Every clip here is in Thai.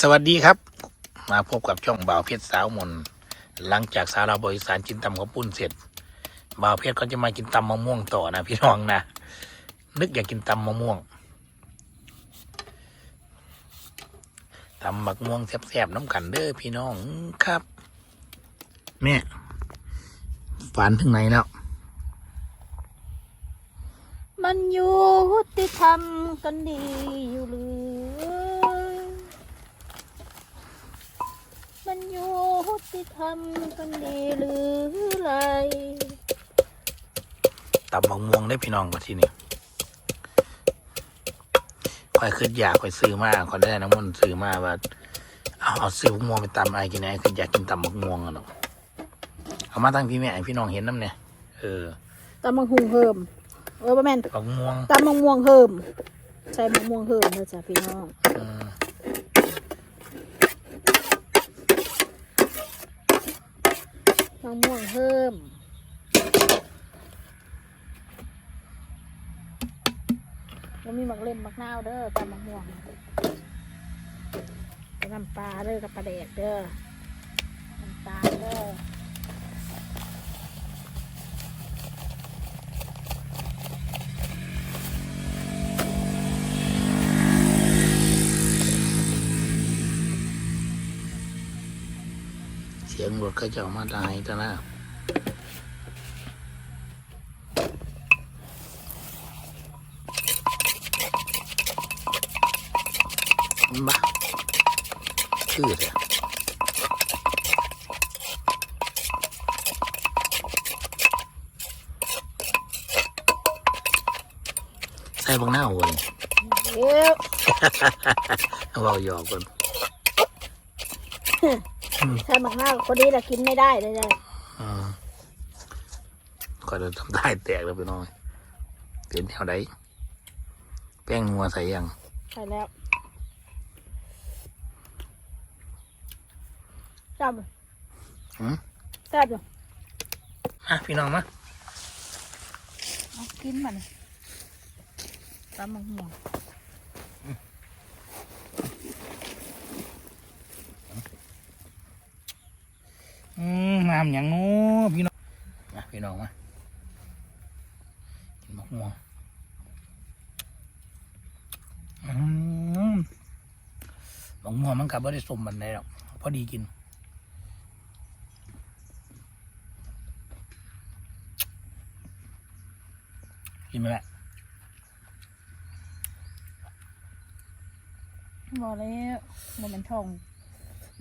สวัสดีครับ มาพบกับช่องบ่าวเพชรสาวมน หลังจากสาวเราบริสารกินตำข้าวปุ้นเสร็จบ่าวเพชรก็จะมากินตำมะม่วงต่อนะพี่น้องนะนึกอยากกินตำมะม่วงตำบักม่วงแซ่บๆน้ำกันเด้อพี่น้องครับแม่ฝันถึงไหนแล้ว มันอยู่ที่ทำกันดีอยู่หรือ มันอยู่ ที่ทำกันดีหรือไรตำบักม่วงได้อพี่น้องมาที่นี่คอยขึ้นอยากคอยซื้อมาคอยได้น้ำมันต์ซื้อมาว่าเอาเอาซื้อบักม่วงไปตำไอ้กินไอ้คืออยากกินตำบักม่วงอะเนาะเอามาตั้งพี่แม่ให้พี่น้องเห็นน้ำเนี่ยเออตำมังหุงเฮิมเออประแม่นบักม่วงตำมังม่วงเฮิมใส่มะม่วงเฮิมเลยจ้ะพี่น้อง มะม่วงเพิ่ม แล้วมีมักเล่มมักนาวเด้อตำมังม่วงน้ำปลาเด้อกับปลาแดกเด้อน้ำตาลเด้อ เสียงรถเขาจะเอามาได้แต่ละบ้าคือเลยใส่บังหน้าเว้ยเดี๋ยวเราหยอกกัน ถ้าหมักหน้าคนนี้ละกินไม่ได้เลยเลยอืมก็จะทำได้แตกแล้วไปหน้อยเป็นแถวใดแป้งนัวใส่ยังใช่แล้วจหืมำแซ่บอยู่อะพี่น้องมาเอากินมันตำมังม่วง น้ำอย่างงูพี่น้องอะพี่น้องมากินมะม่วงอืมมะม่วงมันกับว่าได้สมบันไดหรอกพอดีกินกินไหมแม่บอกแล้วมันเป็นทอง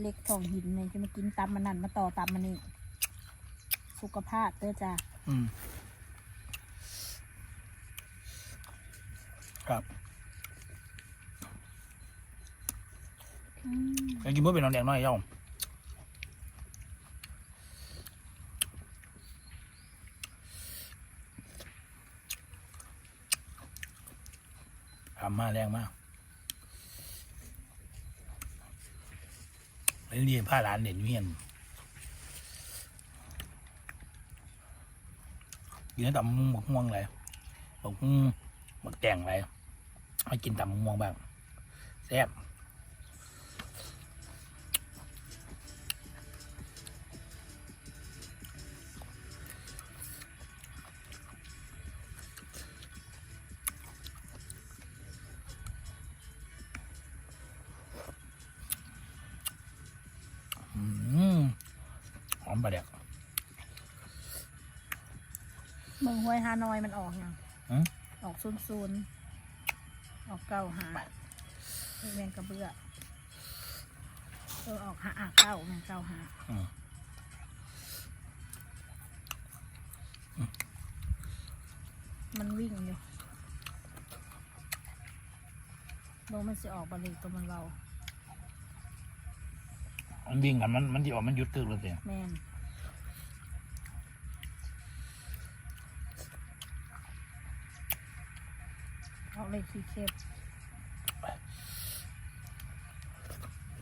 เล็กทองหินเนี่ยจะมากินตำมันนั่นมาต่อตำมันนี่ สุขภาพเด้อจ้าอืมครับอืมแล้วกินเมื่อเป็นน้องแดงน้อยเย่าทำมาแรงมากไอ้นี่ผ้าหลานเด่นอยู่เฮียน กินแล้วตำหมกม่วงอะไรหมก เมืองห้วยฮานอยมันออกยังหืมออกซุนซุนย์ออกเก้าหาแมงกระเบื้อเออออกหาอะเก้าแมงเก้าหาอืมมันวิ่งอยู่โลมันสิออกบริตัวมันเรามันวิ่งกันมันมันที่ออกมันหยุดตึกเลยสิแมนออก เลยขี้เข็บ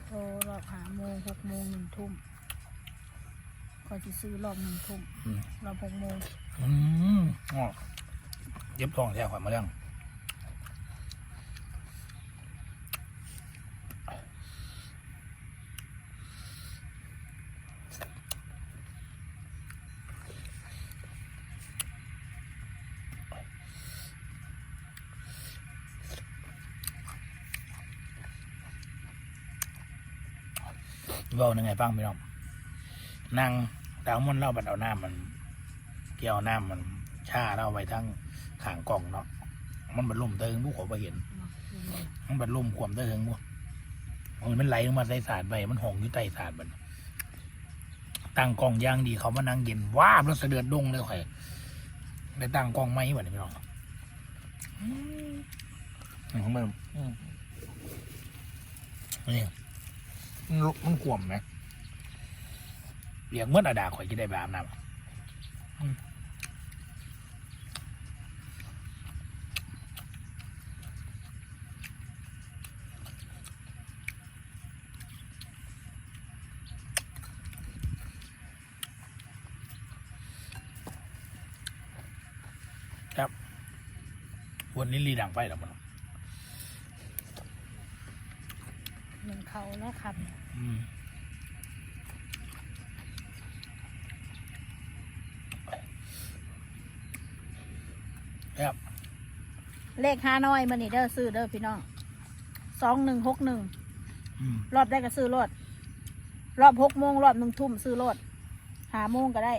โทรรอบหาโมงหกโมงหนึ่งทุ่มคอยจะซื้อรอบหนึ่งทุ่มอืมรอบหกโมงอืมอ๋อเย็บทองแท้ขวัญมาแล้ว เว่ายังไงฟังพี่น้องนั่งดาวมันเล่าบัดเอาน้ำมัน เกี่ยวน้ำมันชาเล่าไว้ทั้งขางกล่องเนาะมันบัดล่มเติงผู้ขอไปเห็น มันบัดล่มขวมเติงบุมันมันไหลลงมาใส่สาดไปมันหองอยู่ใต้สาดมันตั้งกล่องย่างดีเขามานั่งเย็นว้าบแล้วเสะเดือดดงเลยข่อยได้ตั้งกล่องไหมวะเนี่ยพี่น้องอืมของมันอืมนี่ มันลุกมันขวมไหมเรียกเมื่ออาดาข่อยจะได้แบบน้ำอืมวันนี้รีดังไฟแล้วมัน หนึ่ง เขาแล้วครับอืมครับเลขห้าน้อยมันนี่เด้อซื้อเด้อพี่น้องสองหนึ่งหกหนึ่งอืมรอบได้ก็ซื้อรถรอบหกโมงรอบหนึ่งทุ่มซื้อรถหาโมงก็ได้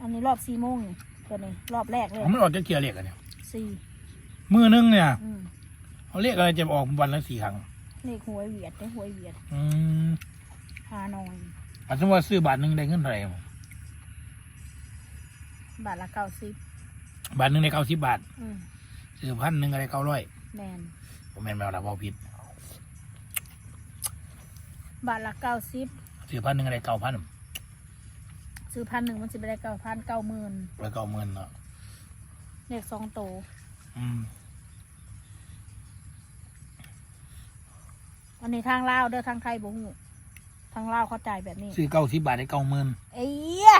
อันนี้รอบสี่โมงนี่ตัวนี้รอบแรกเลยผมมันออกจะเกียร์เรียกกันเนี่ยสี่มือนึงเนี่ยอืมเขาเรียกอะไรจะออกวันละสี่ครั้ง เลขหวยเวียดได้หวยเวียดอืมฮานอยอาจจะว่าซื้อบาทหนึ่งได้เงินเท่าไหร่บาทละเก้าสิบบาทหนึ่งได้เก้าสิบบาทอืมซื้อพันหนึ่งก็ได้เก้าร้อยแมนผมแม่นแมวละพอผิดบาทละเก้าสิบซื้อพันหนึ่งก็ได้เก้าพันซื้อพันหนึ่งมันจะไปได้เก้าพันเก้าหมื่นแล้วเก้าหมื่นเนาะเลขสองโตอืม อันนี้ทางลาวเด้อทางไทยบ่ฮู้ทางลาวเขาจ่ายแบบนี้ ซื้อเก้าสิบบาทได้เก้าหมื่นเอ้ย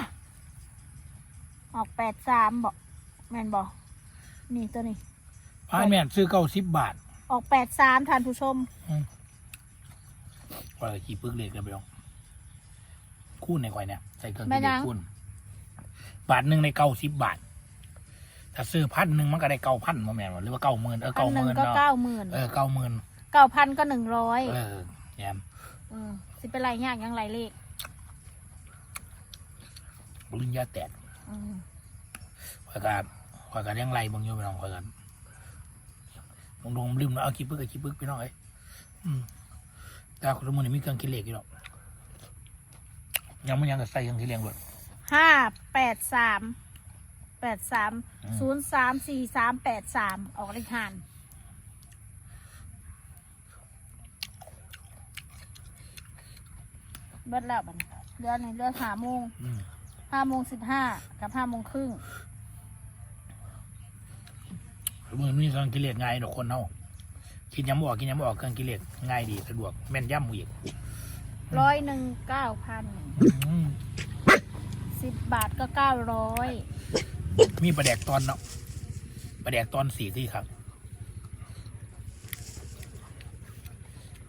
ออกแปดสามบอกแม่นบอกนี่ตัวนี้ พายแม่นซื้อเก้าสิบบาทออกแปดสามท่านผู้ชม ว่าขี่ปึกเล็กกันไปเอาคูณในควายเนี่ยใส่เครื่องแม่คิดเลนาขงคูณบาทหนึ่งในเก้าสิบบาท ถ้าซื้อพันหนึ่งมันก็ได้เก้าพันมาแม่นวะหรือว่าเก้าหมื่นเออพันเก้าหหนึ่งมื่นก็เนาะเก้าหมื่นเออเก้าหมื่น เก้าพันก็หนึ่งร้อยเออแยมเออสิเป็นไรยากยังไรเลขปริญญาแตกอืมข่อยการข่อยการยังไรบางอยู่ไปน้องข่อยกันลงลงลืมแล้วเอาขี้ปึกกับขี้ปึกพี่น้องเอ้ยอืมแต่คุณสมุนมีเครื่องคิดเลขอยู่หรอกยังไม่ยังกับใส่เครื่องคิดเลขเลยห้าแปดสามแปดสามอืมศูนย์สามสี่สามแปดสามออกเลขหาน เบิดแล้วบัดนเดือนนี้เดือนหาโมงอืมห้าโมงสิบห้ากับห้าโมงครึ่งมือมีเครื่องคิดเลขง่ายดอกคนเฮาคิดยังบออกคิดยังบออกเครื่องคิดเลขง่ายดีสะดวกแม่นย่ำอีกร้อยหนึ่งเก้าพันอืมสิบบาทก็เก้าร้อยมีประแดกตอนเนาะประแดกตอนสี่ที่ครับ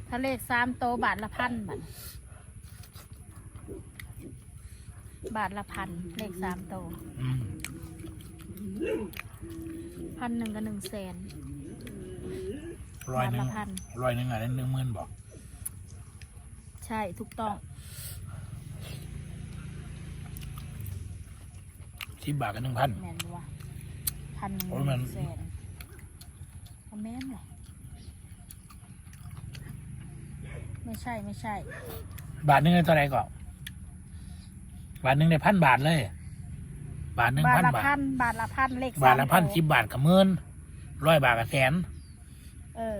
ถ้าเลขสามโตวบาทละพันบาท บาทละพันเลขสามโตวอืมพันหนึ่งกับหนึ่งแสนร้อยหนึ่งบาทละพันร้อยหนึ่งอะไรหนึ่งหมื่นบอก ใช่ถูกต้องสิบบาทกับหนึ่งพันแมนบ่ว่าพันหนึ่งโอ้กับยหมันนึ่งแสนเอาแม่นเหรอไม่ใช่ไม่ใช่ บาทหนึ่งได้เท่าไหรก่อน บาทหนึ่งได้พันบาทเลย บาทหนึ่งบาทพันละบาท พันบาทละพันเลขบาทละพันสามสิบบาทกับหมื่นร้อยบาทกับแสนเออ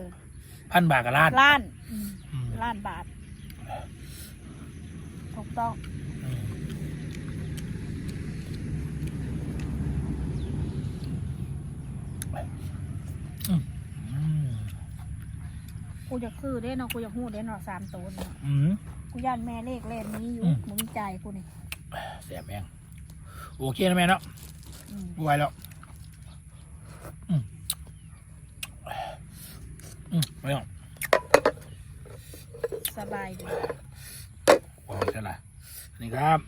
พันบาทกับล้านล้านอืมอืมล้านบาท ถูกต้องอืมอืมอืมกูอยากคือเด้เนาะกูอยากหู้เด้เนาะสามตัวเนาะอืม กูย่านแม่เลขเล่นนี้อยู่อืม มึงใจายกูนี่ แสบแม่งโอเคนะแม่เนาะอืมไหวแล้วอืมอืมไม่ต้องสบายดีวางใช่ไหมนี่ครับ